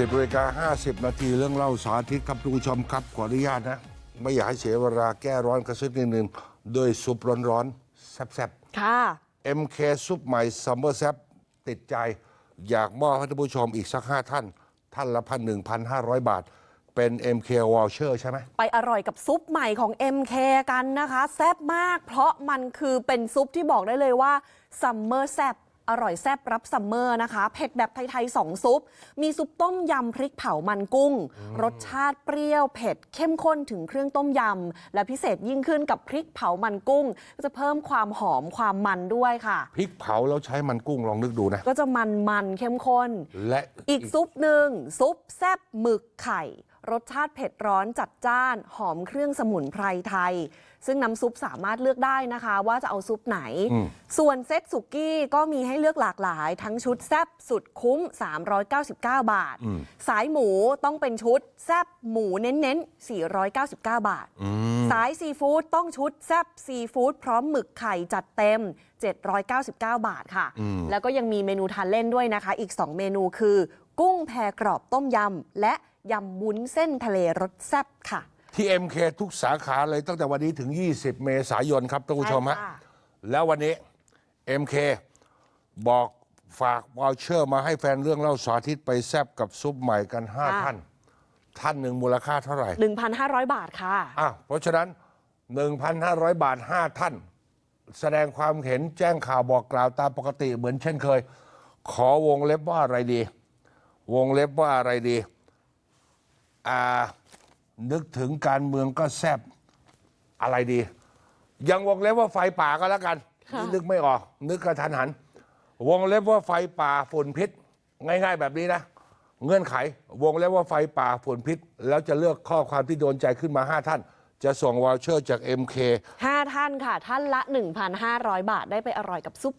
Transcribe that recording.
10นาฬิกา50 นาทีเรื่องเล่าสาธิตครับทุกผู้ชมครับขออนุญาตนะ ไม่อยากให้เสียเวลาแก้ร้อนกระซิบนิดนึงด้วยซุปร้อนๆแซ่บค่ะ ๆ MK ซุปใหม่ซัมเมอร์แซ่บติดใจ อยากมอบให้ท่านผู้ชมอีกสักห้าท่าน ท่านละพันหนึ่งพันห้าร้อยบาท เป็น MK Voucher ใช่ไหม ไปอร่อยกับซุปใหม่ของ MK กันนะคะ แซ่บมาก เพราะมันคือเป็นซุปที่บอกได้เลยว่าซัมเมอร์แซ่บ อร่อยแซ่บรับซัมเมอร์นะคะ เผ็ดแบบไทยๆสองซุป มีซุปต้มยำพริกเผามันกุ้ง รสชาติเปรี้ยวเผ็ดเข้มข้นถึงเครื่องต้มยำ และพิเศษยิ่งขึ้นกับพริกเผามันกุ้ง ก็จะเพิ่มความหอมความมันด้วยค่ะ พริกเผาแล้วใช้มันกุ้งลองนึกดูนะ ก็จะมันมันๆเข้มข้น และอีกซุปหนึ่งซุปแซบหมึกไข่ รสชาติเผ็ดร้อนจัดจ้าน หอมเครื่องสมุนไพรไทย ซึ่งน้ำซุปสามารถเลือกได้นะคะ ว่าจะเอาซุปไหน ส่วนเซตสุกี้ก็มีให้เลือกหลากหลาย ทั้งชุดแซบสุดคุ้ม 399 บาท สายหมูต้องเป็นชุดแซบหมูเน้นๆ 499 บาท สายซีฟู้ดต้องชุดแซบซีฟู้ดพร้อมหมึกไข่จัดเต็ม 799 บาทค่ะ แล้วก็ยังมีเมนูทานเล่นด้วยนะคะ อีก 2 เมนูคือ กุ้งแพกรอบต้มยำ และยำวุ้นเส้นทะเลรสแซบค่ะ ที่ MK ทุกสาขาเลยตั้งแต่วันนี้ถึง 20 เมษายนครับท่านผู้ชมฮะ ใช่ค่ะ แล้ววันนี้ MK บอกฝากวอลเชอร์มาให้แฟนเรื่องเล่าสาธิตไปแซบกับซุปใหม่กัน5ท่าน ท่านหนึ่งมูลค่าเท่าไหร่ 1,500 บาทค่ะ อะเพราะฉะนั้น 1,500 บาท 5 ท่าน แสดงความเห็นแจ้งข่าวบอกกล่าวตามปกติเหมือนเช่นเคย ขอวงเล็บว่าอะไรดี วงเล็บว่าอะไรดี อ่า นึกถึงการเมืองก็แซบอะไรดี ยังวงเล็บว่าไฟป่าก็แล้วกันนี่นึกไม่ออก นึกกระทันหัน วงเล็บว่าไฟป่าฝุ่นพิษ ง่าย ๆ แบบนี้นะ เงื่อนไข วงเล็บว่าไฟป่าฝุ่นพิษ แล้วจะเลือกข้อความที่โดนใจขึ้นมา 5 ท่าน จะส่งวอลเชอร์จาก MK 5 ท่านค่ะ ท่านละ 1,500 บาทได้ไปอร่อยกับซุป